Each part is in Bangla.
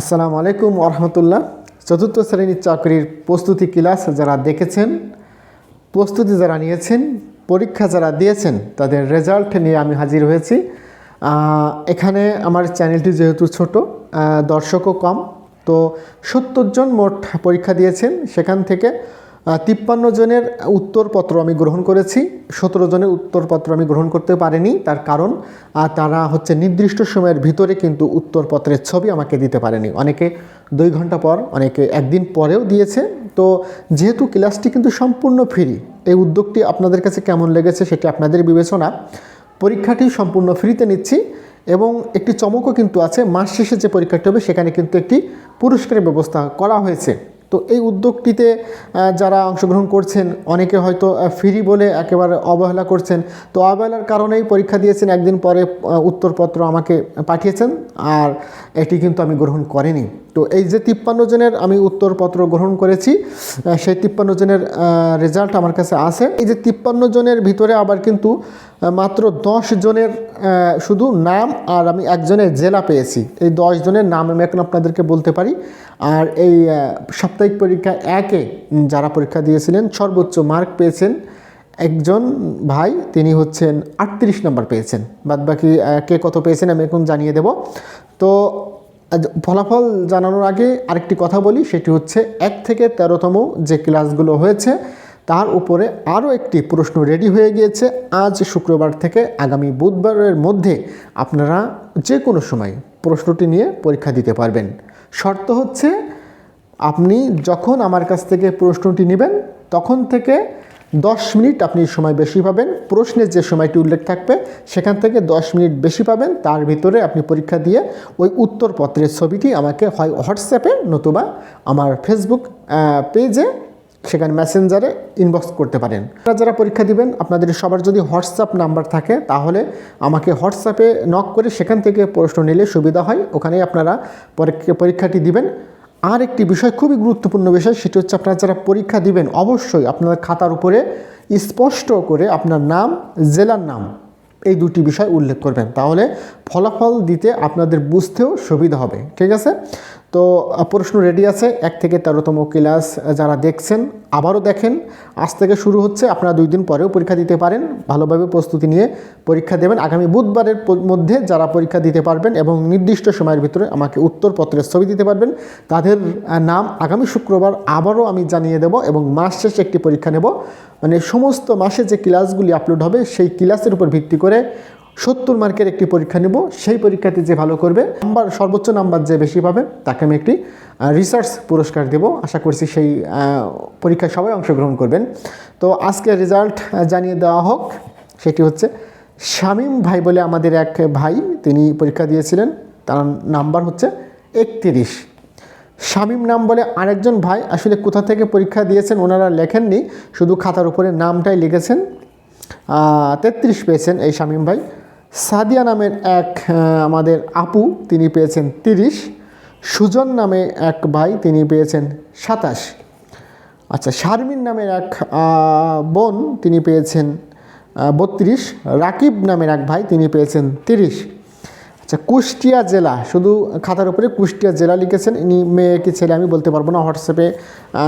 আসসালামু আলাইকুম ওরহমতুল্লাহ চতুর্থ শ্রেণির চাকরির প্রস্তুতি ক্লাস যারা দেখেছেন, প্রস্তুতি যারা নিয়েছেন, পরীক্ষা যারা দিয়েছেন, তাদের রেজাল্ট নিয়ে আমি হাজির হয়েছি। এখানে আমার চ্যানেলটি যেহেতু ছোট দর্শকও কম, তো সত্তর জন মোট পরীক্ষা দিয়েছেন। সেখান থেকে তিপ্পান্ন জনের উত্তরপত্র আমি গ্রহণ করেছি। সতেরো জনের উত্তরপত্র আমি গ্রহণ করতে পারিনি, তার কারণ তারা হচ্ছে নির্দিষ্ট সময়ের ভিতরে কিন্তু উত্তরপত্রের ছবি আমাকে দিতে পারেনি। অনেকে দুই ঘণ্টা পর, অনেকে একদিন পরেও দিয়েছে। তো যেহেতু ক্লাসটি কিন্তু সম্পূর্ণ ফ্রি, এই উদ্যোগটি আপনাদের কাছে কেমন লেগেছে সেটি আপনাদের বিবেচনা। পরীক্ষাটি সম্পূর্ণ ফ্রিতে নিচ্ছি এবং একটি চমকও কিন্তু আছে, মাস শেষে যে পরীক্ষাটি হবে সেখানে কিন্তু একটি পুরস্কারের ব্যবস্থা করা হয়েছে। তো এই উদ্যোগটিতে যারা অংশগ্রহণ করছেন, অনেকে হয়তো ফ্রি বলে একেবারে অবহেলা করছেন। তো অবহেলার কারণেই পরীক্ষা দিয়েছেন, একদিন পরে উত্তরপত্র আমাকে পাঠিয়েছেন, আর এটি কিন্তু আমি গ্রহণ করিনি। তো এই যে তিপ্পান্ন জনের আমি উত্তরপত্র গ্রহণ করেছি সেই তিপ্পান্ন জনের রেজাল্ট আমার কাছে আছে। এই যে তিপ্পান্ন জনের ভিতরে আবার কিন্তু মাত্র দশ জনের শুধু নাম, আর আমি একজনের জেলা পেয়েছি। এই দশ জনের নাম আমি এখন আপনাদেরকে বলতে পারি। আর এই সাপ্তাহিক পরীক্ষা একে যারা পরীক্ষা দিয়েছিলেন, সর্বোচ্চ মার্ক পেয়েছেন একজন ভাই, তিনি হচ্ছেন আটত্রিশ নম্বর পেয়েছেন। বাদ বাকি কে কত পেয়েছেন আমি এখন জানিয়ে দেব। তো ফলাফল জানানোর আগে আরেকটি কথা বলি, সেটি হচ্ছে এক থেকে তেরোতম যে ক্লাসগুলো হয়েছে, তার উপরে আরও একটি প্রশ্ন রেডি হয়ে গিয়েছে। আজ শুক্রবার থেকে আগামী বুধবারের মধ্যে আপনারা যে কোনো সময় প্রশ্নটি নিয়ে পরীক্ষা দিতে পারবেন। শর্ত হচ্ছে আপনি যখন আমার কাছ থেকে প্রশ্নটি নেবেন, তখন থেকে দশ মিনিট আপনি সময় বেশি পাবেন। প্রশ্নের যে সময়টি উল্লেখ থাকবে, সেখান থেকে দশ মিনিট বেশি পাবেন। তার ভিতরে আপনি পরীক্ষা দিয়ে ওই উত্তরপত্রের ছবিটি আমাকে হয় হোয়াটসঅ্যাপে নতুবা আমার ফেসবুক পেজে সেখানে মেসেঞ্জারে ইনবক্স করতে পারেন। আপনারা যারা পরীক্ষা দিবেন, আপনাদের সবার যদি হোয়াটসঅ্যাপ নাম্বার থাকে, তাহলে আমাকে হোয়াটসঅ্যাপে নক করে সেখান থেকে প্রশ্ন নিলে সুবিধা হয়। ওখানেই আপনারা পরীক্ষা, পরীক্ষাটি দিবেন। আর একটি বিষয় খুবই গুরুত্বপূর্ণ বিষয়, সেটি হচ্ছে আপনারা যারা পরীক্ষা দিবেন, অবশ্যই আপনার খাতার উপরে স্পষ্ট করে আপনার নাম, জেলার নাম, এই দুটি বিষয় উল্লেখ করবেন। তাহলে ফলাফল দিতে আপনাদের বুঝতেও সুবিধা হবে। ঠিক আছে? তো প্রশ্ন রেডি আছে। এক থেকে তেরোতম ক্লাস যারা দেখছেন, আবারও দেখেন। আজ থেকে শুরু হচ্ছে, আপনারা দুই দিন পরেও পরীক্ষা দিতে পারেন। ভালোভাবে প্রস্তুতি নিয়ে পরীক্ষা দেবেন। আগামী বুধবারের মধ্যে যারা পরীক্ষা দিতে পারবেন এবং নির্দিষ্ট সময়ের ভিতরে আমাকে উত্তরপত্রের ছবি দিতে পারবেন, তাদের নাম আগামী শুক্রবার আবারও আমি জানিয়ে দেব এবং মাস শেষে একটি পরীক্ষা নেব। মানে সমস্ত মাসে যে ক্লাসগুলি আপলোড হবে, সেই ক্লাসের উপর ভিত্তি করে সত্তর মার্কের একটি পরীক্ষা নেব। সেই পরীক্ষাতে যে ভালো করবে, নাম্বার, সর্বোচ্চ নাম্বার যে বেশি পাবে, তাকে আমি একটি রিসার্চ পুরস্কার দেব। আশা করছি সেই পরীক্ষায় সবাই অংশগ্রহণ করবেন। তো আজকে রেজাল্ট জানিয়ে দেওয়া হোক, সেটি হচ্ছে শামীম ভাই বলে আমাদের এক ভাই, তিনি পরীক্ষা দিয়েছিলেন। তার নাম্বার হচ্ছে একত্রিশ। শামীম নাম বলে আরেকজন ভাই, আসলে কোথা থেকে পরীক্ষা দিয়েছেন ওনারা লেখেননি, শুধু খাতার উপরে নামটাই লিখেছেন। তেত্রিশ পেয়েছেন এই শামীম ভাই। সাদিয়া নামের এক আমাদের আপু, তিনি পেয়েছেন তিরিশ। সুজন নামে এক ভাই, তিনি পেয়েছেন সাতাশ। আচ্ছা শারমিন নামের এক বোন, তিনি পেয়েছেন বত্রিশ। রাকিব নামের এক ভাই, তিনি পেয়েছেন তিরিশ। আচ্ছা কুষ্টিয়া জেলা, শুধু খাতার উপরে কুষ্টিয়া জেলা লিখেছেন। ইনি মেয়ে কি ছেলে আমি বলতে পারব না, হোয়াটসঅ্যাপে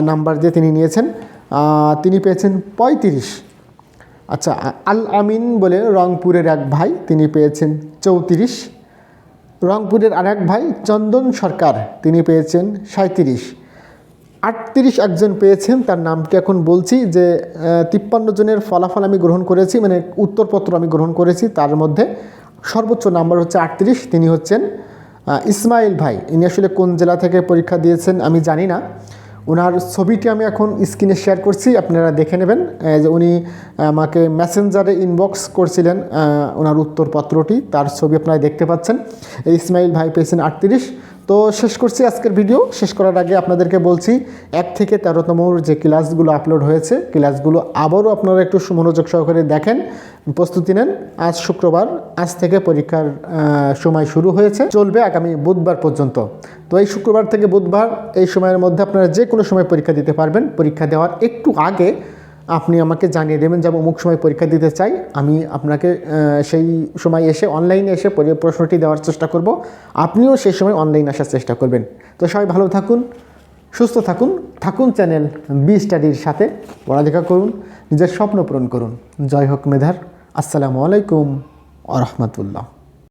নাম্বার দিয়ে তিনি নিয়েছেন। তিনি পেয়েছেন পঁয়ত্রিশ। আচ্ছা আল আমিন বলে রংপুরের এক ভাই, তিনি পেয়েছেন চৌত্রিশ। রংপুরের আরেক ভাই চন্দন সরকার, তিনি পেয়েছেন সাঁত্রিশ আটত্রিশ একজন পেয়েছেন, তার নামটি এখন বলছি যে তিপ্পান্ন জনের ফলাফল আমি গ্রহণ করেছি মানে উত্তরপত্র আমি গ্রহণ করেছি, তার মধ্যে সর্বোচ্চ নাম্বার হচ্ছে আটত্রিশ, তিনি হচ্ছেন ইসমাইল ভাই। ইনি আসলে কোন জেলা থেকে পরীক্ষা দিয়েছেন আমি জানি না। ওনার ছবিটি আমি এখন স্ক্রিনে শেয়ার করছি, আপনারা দেখে নেবেন যে উনি আমাকে মেসেঞ্জারে ইনবক্স করছিলেন ওনার উত্তরপত্রটি, তার ছবি আপনারা দেখতে পাচ্ছেন। ইসমাইল ভাই পেয়েছেন আটত্রিশ তো শেষ করছি আজকের ভিডিও। শেষ করার আগে আপনাদেরকে বলছি, এক থেকে তেরোতমর যে ক্লাসগুলো আপলোড হয়েছে, ক্লাসগুলো আবারও আপনারা একটু মনোযোগ সহকারে দেখেন, প্রস্তুতি নেন। আজ শুক্রবার, আজ থেকে পরীক্ষার সময় শুরু হয়েছে। চলবে আগামী বুধবার পর্যন্ত। তো এই শুক্রবার থেকে বুধবার, এই সময়ের মধ্যে আপনারা যে কোনো সময় পরীক্ষা দিতে পারবেন। পরীক্ষা দেওয়ার একটু আগে আপনি আমাকে জানিয়ে দেবেন যে আমি অমুক সময় পরীক্ষা দিতে চাই। আমি আপনাকে সেই সময় এসে অনলাইনে এসে প্রশ্নটি দেওয়ার চেষ্টা করব। আপনিও সেই সময় অনলাইন আসার চেষ্টা করবেন। তো সবাই ভালো থাকুন, সুস্থ থাকুন থাকুন চ্যানেল বি স্টাডির সাথে। পড়ালেখা করুন, নিজের স্বপ্ন পূরণ করুন। জয় হোক মেধার। আসসালামু আলাইকুম আ রহমতুল্লাহ।